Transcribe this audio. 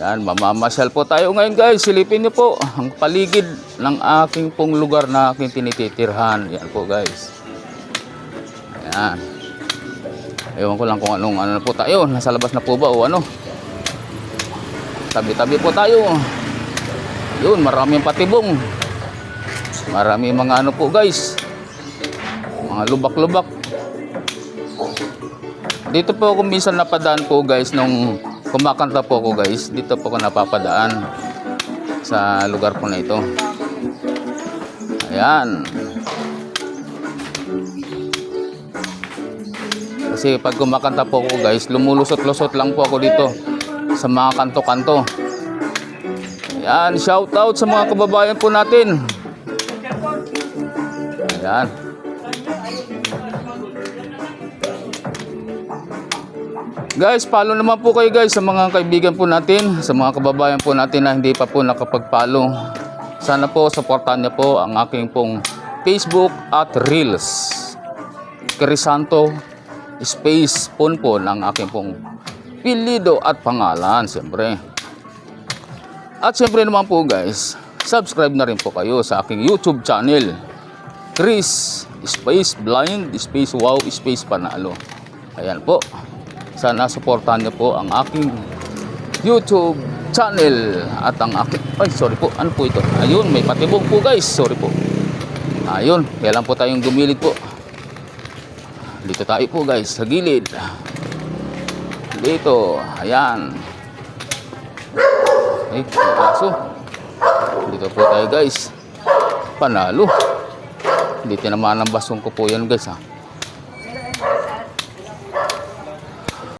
Yan, mamamasyal po tayo ngayon guys. Silipin niyo po ang paligid ng aking pong lugar na aking tinititirhan. Yan po guys. Yan. Ewan ko lang kung anong ano na po tayo. Nasa labas na po ba o ano. Tabi-tabi po tayo. Yun, maraming patibong. Maraming mga ano po guys. Mga lubak-lubak. Dito po ako minsan napadaan po guys nung kumakanta po ako guys. Dito po ako napapadaan sa lugar po na ito. Ayan. Kasi pag kumakanta po ako guys, lumulusot-lusot lang po ako dito sa mga kanto-kanto. Ayan, shout out sa mga kababayan po natin. Ayan. Guys, follow naman po kayo guys sa mga kaibigan po natin, sa mga kababayan po natin na hindi pa po nakapag-follow. Sana po supportan niyo po ang aking pong Facebook at Reels. Crisanto Space Ponpon ang aking pong pilido at pangalan, siyempre. At siyempre naman po guys, subscribe na rin po kayo sa aking YouTube channel. Chris Space Blind Space Wow Space Panalo. Ayan po. Sana suportahan niyo po ang aking YouTube channel. At ang aking ay sorry po. Ano po ito? Ayun may patibong po guys. Sorry po. Ayun kaya po tayong gumilid po. Dito tayo po guys sa gilid. Dito ayan. Ay kaso. Dito po tayo guys. Panalo. Hindi tinamaan ng basong ko po yan guys ha